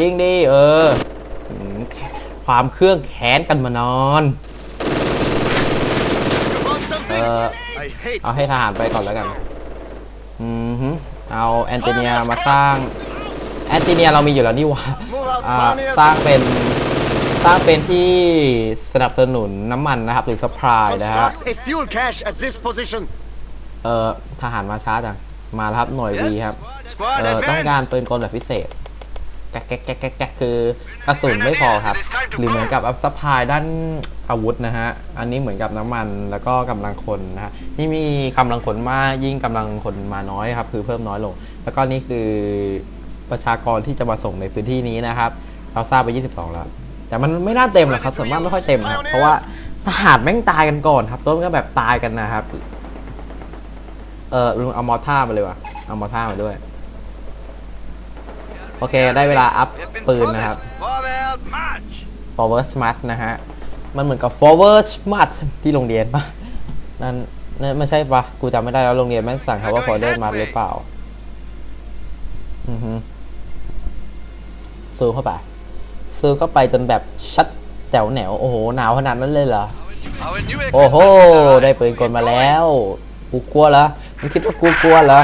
ยิงดิเอออืมแค่ความเครื่องแค้นกันมานอน You want เอ something? อ I hate เอาให้ทหารไปก่อนแล้วกัน อืมฮึเอาแอนโตเนียมาสร้าง แอนโตเนียเรามีอยู่แล้วนี่หว่า Move out, อ่า Barney. สร้างเป็นสร้างเป็นที่สนับสนุนน้ำมันนะครับ หรือสปายนะฮะ Construct a fuel cache at this position. เออทหารมาช้าจัง มาแล้วครับหน่วยวีครับ Squad เออต้องการ advance. ปืนกลแบบพิเศษแก๊กแก๊กแก๊กแก๊กแก๊กคือกระสุนไม่พอครับ หรือเหมือนกับอัพซัพพลายด้านอาวุธนะฮะ อันนี้เหมือนกับน้ำมันแล้วก็กำลังคนนะฮะที่มีกำลังคนมากยิ่งกำลังคนมาน้อยครับ คือเพิ่มน้อยลง แล้วก็นี่คือประชากรที่จะมาส่งในพื้นที่นี้นะครับ เราทราบไป 22 แล้ว แต่มันไม่น่าเต็มหรอกครับส่วนมากไม่ค่อยเต็มนะครับ เพราะว่าทหารแม่งตายกันก่อนครับต้นก็แบบตายกันนะครับ เออลุงเอามอท่ามาเลยวะเอามอท่ามาด้วย โอเค ได้เวลาอัพ Weapon ปืนนะครับ focus. Forward march. forward smart นะฮะ มันเหมือนกับ forward smart ที่โรงเรียนปะนั่นนั่นไม่ใช่ปะกูจำไม่ได้แล้วโรงเรียนแม่งสั่งเขาว่า forward smart หรือเปล่า อือฮึซูมเข้าไปซูมเข้าไปจนแบบชัดแจ๋วแหนว โอ้โห หนาวขนาดนั้นเลยเหรอ Our new โอ้โห equipment has arrived. ได้ปืนกลมาแล้ว กูกลัวเหรอมึงคิดว่ากูกลัวเหรอ